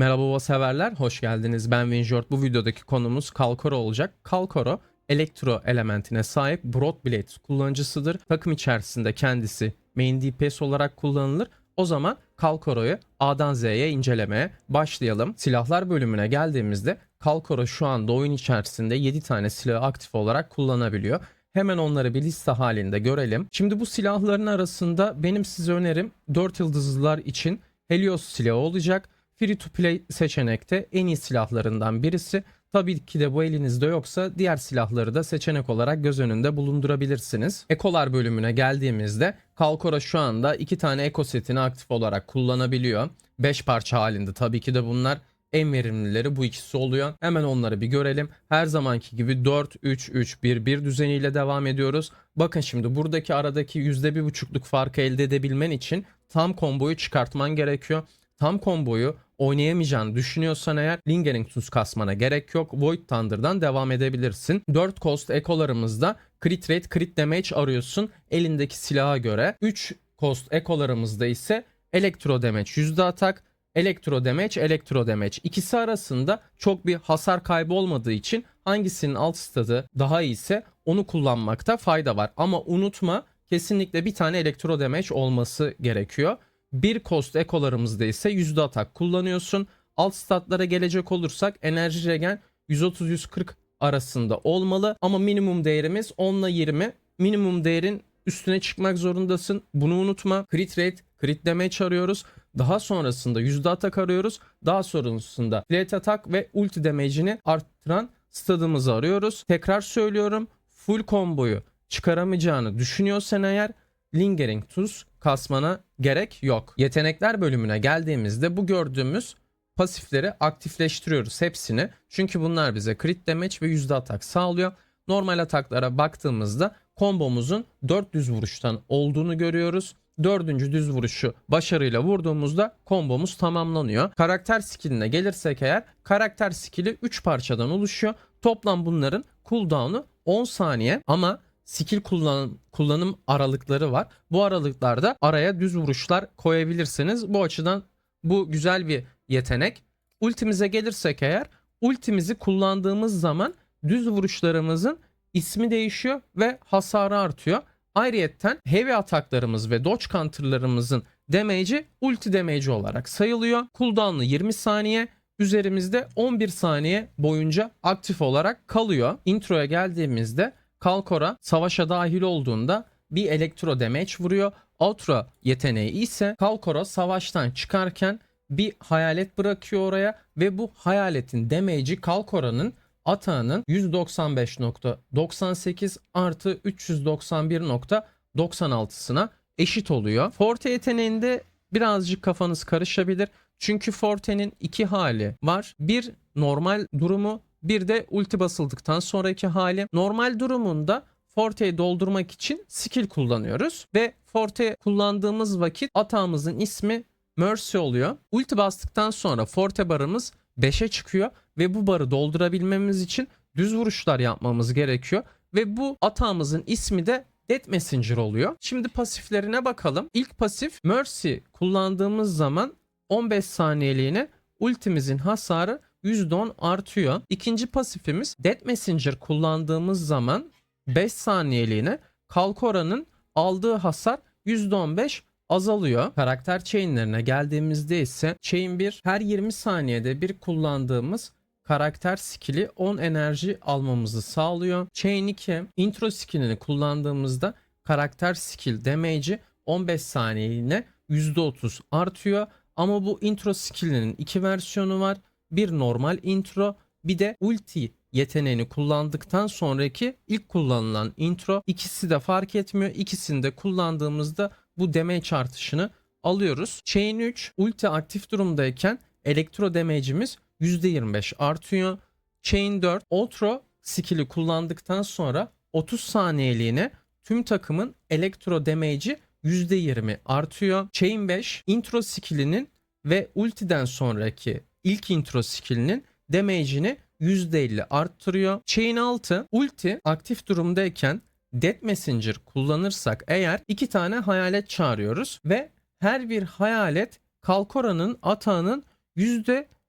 Merhaba severler, hoş geldiniz. Ben Winjort. Bu videodaki konumuz Kalkoro olacak. Kalkoro, elektro elementine sahip Broad Blade kullanıcısıdır. Takım içerisinde kendisi main DPS olarak kullanılır. O zaman Kalkoro'yu A'dan Z'ye incelemeye başlayalım. Silahlar bölümüne geldiğimizde Kalkoro şu anda oyun içerisinde 7 tane silahı aktif olarak kullanabiliyor. Hemen onları bir liste halinde görelim. Şimdi bu silahların arasında benim size önerim 4 yıldızlılar için Helios silahı olacak. Free to play seçenekte en iyi silahlarından birisi. Tabii ki de bu elinizde yoksa diğer silahları da seçenek olarak göz önünde bulundurabilirsiniz. Ekolar bölümüne geldiğimizde Kalkora şu anda iki tane eko setini aktif olarak kullanabiliyor. 5 parça halinde tabii ki de bunlar en verimlileri bu ikisi oluyor. Hemen onları bir görelim. Her zamanki gibi 4-3-3-1-1 düzeniyle devam ediyoruz. Bakın şimdi buradaki aradaki %1.5'luk farkı elde edebilmen için tam komboyu çıkartman gerekiyor. Tam komboyu oynayamayacağını düşünüyorsan eğer Lingering tuz kasmana gerek yok. Void Thunder'dan devam edebilirsin. 4 cost ekolarımızda crit rate, crit damage arıyorsun elindeki silaha göre. 3 cost ekolarımızda ise elektro damage, yüzde atak, elektro damage, elektro damage. İkisi arasında çok bir hasar kaybı olmadığı için hangisinin alt stadı daha iyiyse onu kullanmakta fayda var. Ama unutma kesinlikle bir tane elektro damage olması gerekiyor. Bir cost ekolarımızda ise yüzde atak kullanıyorsun. Alt statlara gelecek olursak enerji regen 130-140 arasında olmalı. Ama minimum değerimiz 10 ile 20. Minimum değerin üstüne çıkmak zorundasın. Bunu unutma. Crit rate, crit damage arıyoruz. Daha sonrasında yüzde atak arıyoruz. Daha sonrasında flat atak ve ulti damage'ini arttıran stadımızı arıyoruz. Tekrar söylüyorum. Full komboyu çıkaramayacağını düşünüyorsan eğer lingering tuz kasmana gerek yok. Yetenekler bölümüne geldiğimizde bu gördüğümüz pasifleri aktifleştiriyoruz hepsini. Çünkü bunlar bize crit damage ve yüzde atak sağlıyor. Normal ataklara baktığımızda kombomuzun 4 düz vuruştan olduğunu görüyoruz. Dördüncü düz vuruşu başarıyla vurduğumuzda kombomuz tamamlanıyor. Karakter skilline gelirsek eğer karakter skili 3 parçadan oluşuyor. Toplam bunların cooldown'u 10 saniye ama skill kullanım, kullanım aralıkları var. Bu aralıklarda araya düz vuruşlar koyabilirsiniz. Bu açıdan bu güzel bir yetenek. Ultimize gelirsek eğer ultimizi kullandığımız zaman düz vuruşlarımızın ismi değişiyor ve hasarı artıyor. Ayrıyetten heavy ataklarımız ve dodge counterlarımızın damage'i ulti damage olarak sayılıyor. Cooldown'u 20 saniye, üzerimizde 11 saniye boyunca aktif olarak kalıyor. Introya geldiğimizde Kalkora savaşa dahil olduğunda bir elektro damage vuruyor. Outro yeteneği ise Kalkora savaştan çıkarken bir hayalet bırakıyor oraya ve bu hayaletin damage'i Kalkora'nın atağının 195.98 artı 391.96'sına eşit oluyor. Forte yeteneğinde birazcık kafanız karışabilir. Çünkü Forte'nin iki hali var. Bir normal durumu bir de ulti basıldıktan sonraki hali. Normal durumunda Forte'yi doldurmak için skill kullanıyoruz. Ve Forte kullandığımız vakit atağımızın ismi Mercy oluyor. Ulti bastıktan sonra Forte barımız 5'e çıkıyor ve bu barı doldurabilmemiz için düz vuruşlar yapmamız gerekiyor. Ve bu atağımızın ismi de Death Messenger oluyor. Şimdi pasiflerine bakalım. İlk pasif Mercy kullandığımız zaman 15 saniyeliğine ultimizin hasarı %10 artıyor. İkinci pasifimiz Death Messenger kullandığımız zaman 5 saniyeliğine Kalkora'nın aldığı hasar %15 azalıyor. Karakter chainlerine geldiğimizde ise chain 1 her 20 saniyede bir kullandığımız karakter skill'i 10 enerji almamızı sağlıyor. Chain 2 intro skill'ini kullandığımızda karakter skill damage'i 15 saniyeliğine %30 artıyor. Ama bu intro skill'inin iki versiyonu var. Bir normal intro bir de ulti yeteneğini kullandıktan sonraki ilk kullanılan intro. İkisi de fark etmiyor. İkisini de kullandığımızda bu damage artışını alıyoruz. Chain 3 ulti aktif durumdayken elektro damage'imiz %25 artıyor. Chain 4 ultra skill'i kullandıktan sonra 30 saniyeliğine tüm takımın elektro damage'i %20 artıyor. Chain 5 intro skill'inin ve ultiden sonraki ilk intro skill'inin damage'ini %50 arttırıyor. Chain 6 ulti aktif durumdayken Death Messenger kullanırsak eğer iki tane hayalet çağırıyoruz ve her bir hayalet Kalkora'nın atağının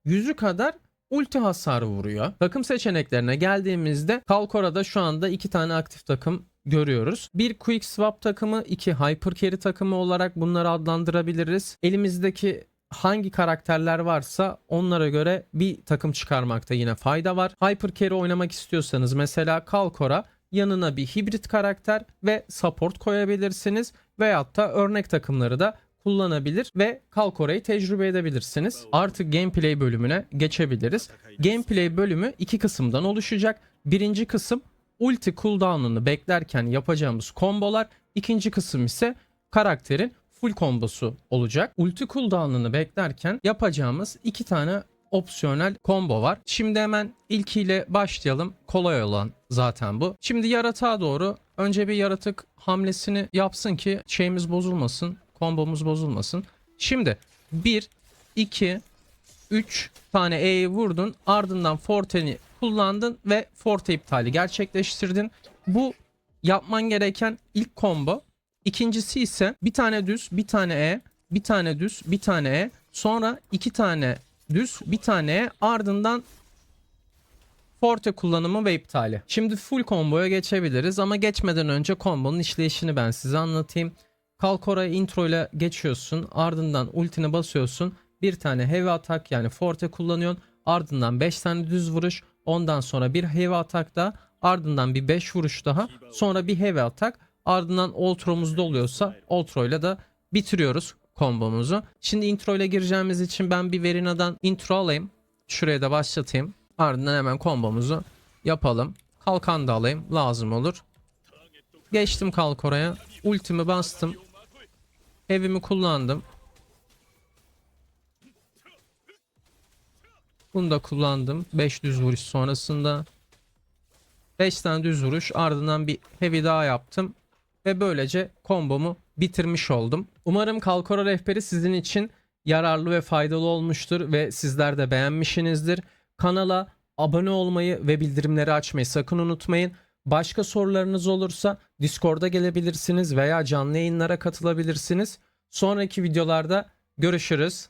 yüzü kadar ulti hasarı vuruyor. Takım seçeneklerine geldiğimizde Kalkora'da şu anda iki tane aktif takım görüyoruz. Bir Quick Swap takımı, iki Hyper Carry takımı olarak bunları adlandırabiliriz. Elimizdeki hangi karakterler varsa onlara göre bir takım çıkarmakta yine fayda var. Hyper oynamak istiyorsanız mesela Kalkora yanına bir hibrit karakter ve support koyabilirsiniz veyahut da örnek takımları da kullanabilir ve Kalkora'yı tecrübe edebilirsiniz. Artık gameplay bölümüne geçebiliriz. Gameplay bölümü iki kısımdan oluşacak. Birinci kısım ulti cooldown'unu beklerken yapacağımız kombolar. İkinci kısım ise karakterin full kombosu olacak. Ulti cooldown'unu beklerken yapacağımız iki tane opsiyonel combo var. Şimdi hemen ilkiyle başlayalım. Kolay olan zaten bu. Şimdi yaratığa doğru önce bir yaratık hamlesini yapsın ki şeyimiz bozulmasın. Kombomuz bozulmasın. Şimdi 1, 2, 3 tane E'yi vurdun. Ardından Forte'ni kullandın ve Forte iptali gerçekleştirdin. Bu yapman gereken ilk combo. İkincisi ise bir tane düz, bir tane E, bir tane düz, bir tane E. Sonra iki tane düz, bir tane E. Ardından Forte kullanımı ve iptali. Şimdi full combo'ya geçebiliriz ama geçmeden önce kombonun işleyişini ben size anlatayım. Kalkora intro ile geçiyorsun. Ardından ultini basıyorsun. Bir tane heavy atak yani forte kullanıyorsun. Ardından 5 tane düz vuruş. Ondan sonra bir heavy atak da. Ardından bir 5 vuruş daha. Sonra bir heavy atak. Ardından ultromuz doluyorsa ultra ile de bitiriyoruz kombomuzu. Şimdi intro ile gireceğimiz için ben bir Verina'dan intro alayım. Şuraya da başlatayım. Ardından hemen kombomuzu yapalım. Kalkan da alayım. Lazım olur. Geçtim kalk oraya. Ultimi bastım. Evimi kullandım. Bunu da kullandım. 5 düz vuruş sonrasında. 5 tane düz vuruş ardından bir heavy daha yaptım. Ve böylece kombomu bitirmiş oldum. Umarım Kalkora rehberi sizin için yararlı ve faydalı olmuştur ve sizler de beğenmişsinizdir. Kanala abone olmayı ve bildirimleri açmayı sakın unutmayın. Başka sorularınız olursa Discord'a gelebilirsiniz veya canlı yayınlara katılabilirsiniz. Sonraki videolarda görüşürüz.